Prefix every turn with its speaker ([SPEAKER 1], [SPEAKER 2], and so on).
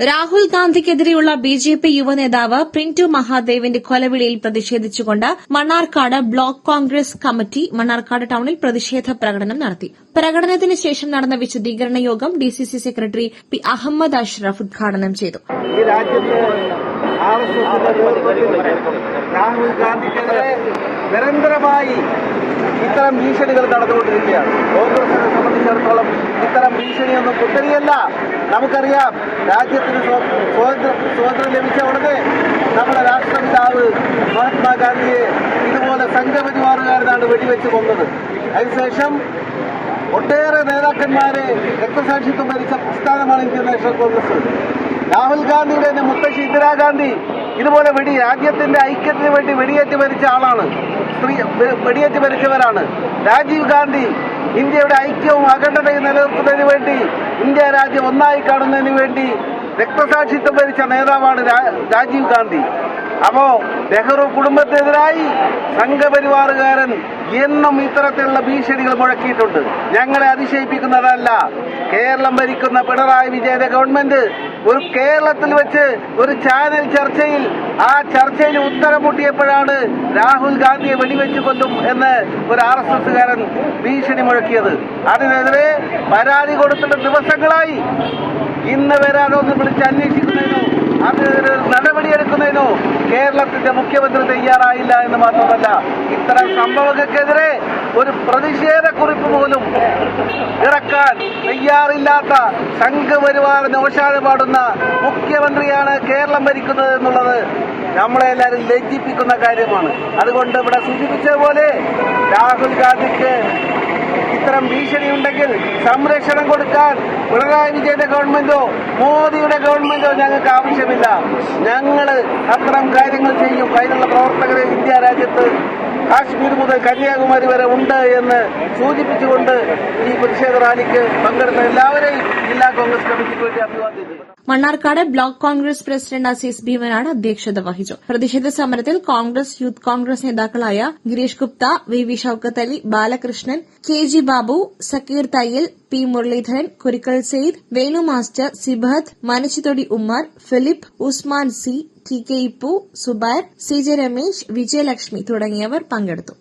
[SPEAKER 1] രാഹുൽ ഗാന്ധിക്കെതിരെയുള്ള B J P യുവനേതാവ് പ്രിന്റു മഹാദേവിന്റെ കൊലവിളിയിൽ പ്രതിഷേധിച്ചുകൊണ്ട് Mannarkkad block Congress committee Mannarkkad ടൌണിൽ പ്രതിഷേധ പ്രകടനം നടത്തി. പ്രകടനത്തിന് ശേഷം നടന്ന വിശദീകരണ യോഗം DCC secretary P Ahmed Ashraf ഉദ്ഘാടനം ചെയ്തു.
[SPEAKER 2] രാഹുൽ ഗാന്ധിക്കെതിരെ നിരന്തരമായി ഇത്തരം ഭീഷണികൾ നടന്നുകൊണ്ടിരിക്കുകയാണ്. കോൺഗ്രസിനെ സംബന്ധിച്ചിടത്തോളം ഇത്തരം ഭീഷണിയൊന്നും കുത്തരിയല്ല നമുക്കറിയാം രാജ്യത്തിന് സ്വ- സ്വാതന്ത്ര്യം ലഭിച്ച ഉടനെ നമ്മുടെ രാഷ്ട്രപിതാവ് മഹാത്മാഗാന്ധിയെ ഇതുപോലെ സംഘപരിവാറുകാരനാണ് വെടിവെച്ച് കൊന്നത്. അതിനുശേഷം ഒട്ടേറെ നേതാക്കന്മാരെ രക്തസാക്ഷിത്വം ഭരിച്ച പ്രസ്ഥാനമാണ് ഇന്ത്യൻ നാഷണൽ കോൺഗ്രസ്. രാഹുൽ ഗാന്ധിയുടെ തന്നെ മുത്തശ്ശി ഇന്ദിരാഗാന്ധി ഇതുപോലെ വെടി രാജ്യത്തിന്റെ ഐക്യത്തിന് വേണ്ടി വെടിയേറ്റ് മരിച്ച ആളാണ്. സ്ത്രീ വെടിയേറ്റ് മരിച്ചവരാണ് രാജീവ് ഗാന്ധി ഇന്ത്യയുടെ ഐക്യവും അഖണ്ഡതയും നിലനിർത്തുന്നതിന് വേണ്ടി ഇന്ത്യ രാജ്യം ഒന്നായി കാണുന്നതിന് വേണ്ടി രക്തസാക്ഷിത്വം ഭരിച്ച നേതാവാണ് രാജീവ് ഗാന്ധി. അപ്പോ നെഹ്റു കുടുംബത്തിനെതിരായി സംഘപരിവാറുകാരൻ എന്നും ഇത്തരത്തിലുള്ള ഭീഷണികൾ മുഴക്കിയിട്ടുണ്ട്. ഞങ്ങളെ അതിശയിപ്പിക്കുന്നതല്ല. കേരളം ഭരിക്കുന്ന പിണറായി വിജയന്റെ ഗവൺമെന്റ് ഒരു കേരളത്തിൽ വെച്ച് ഒരു ചാനൽ ചർച്ചയിൽ ആ ചർച്ചയിൽ ഉത്തരം മുട്ടിയപ്പോഴാണ് രാഹുൽ ഗാന്ധിയെ വെടിവെച്ച് കൊല്ലും എന്ന് ഒരു ആർ എസ് എസുകാരൻ ഭീഷണി മുഴക്കിയത്. അതിനെതിരെ പരാതി കൊടുത്തിട്ട് ദിവസങ്ങളായി ഇന്ന് വരെ അതൊന്ന് വിളിച്ച് അന്വേഷിക്കുന്നതിനോ അതിനെതിരെ നടപടിയെടുക്കുന്നതിനോ കേരളത്തിന്റെ മുഖ്യമന്ത്രി തയ്യാറായില്ല എന്ന് മാത്രമല്ല ഇത്തരം സംഭവങ്ങൾക്കെതിരെ ഒരു പ്രതിഷേധക്കുറിപ്പ് പോലും ഇറക്കാൻ തയ്യാറില്ലാത്ത സംഘപരിവാറിന് ഓശാന പാടുന്ന മുഖ്യമന്ത്രിയാണ് കേരളം ഭരിക്കുന്നത് എന്നുള്ളത് നമ്മളെ എല്ലാവരും ലജ്ജിപ്പിക്കുന്ന കാര്യമാണ്. അതുകൊണ്ട് ഇവിടെ സൂചിപ്പിച്ച പോലെ രാഹുൽ ഗാന്ധിക്ക് ഇത്തരം ഭീഷണി ഉണ്ടെങ്കിൽ സംരക്ഷണം കൊടുക്കാൻ പിണറായി വിജയന്റെ ഗവൺമെന്റോ മോദിയുടെ ഗവൺമെന്റോ ഞങ്ങൾക്ക് ആവശ്യമില്ല. ഞങ്ങൾ അത്തരം കാര്യങ്ങൾ ചെയ്യും. അതിനുള്ള പ്രവർത്തകരെ ഇന്ത്യ രാജ്യത്ത് കാശ്മീർ മുതൽ കന്യാകുമാരി വരെ ഉണ്ട് എന്ന് സൂചിപ്പിച്ചുകൊണ്ട് ഈ പ്രതിഷേധ റാലിക്ക് പങ്കെടുത്ത എല്ലാവരെയും ജില്ലാ കോൺഗ്രസ് കമ്മിറ്റിക്ക് വേണ്ടി അഭിവാദ്യം
[SPEAKER 1] Mannarkkad block Congress president Azeez ഭീമനാണ് അധ്യക്ഷത വഹിച്ചു. പ്രതിഷേധ സമരത്തിൽ കോൺഗ്രസ് യൂത്ത് കോൺഗ്രസ് നേതാക്കളായ Girish Gupta V V Shoukath Ali Balakrishnan K G Babu Sakkeer Thayyal P Muraleedharan Kurikkal Sayed Venu master Sibahath Manachithodi Ummer Philip Usman C T K Ippu Zubair C J Ramesh Vijayalakshmi തുടങ്ങിയവർ പങ്കെടുത്തു.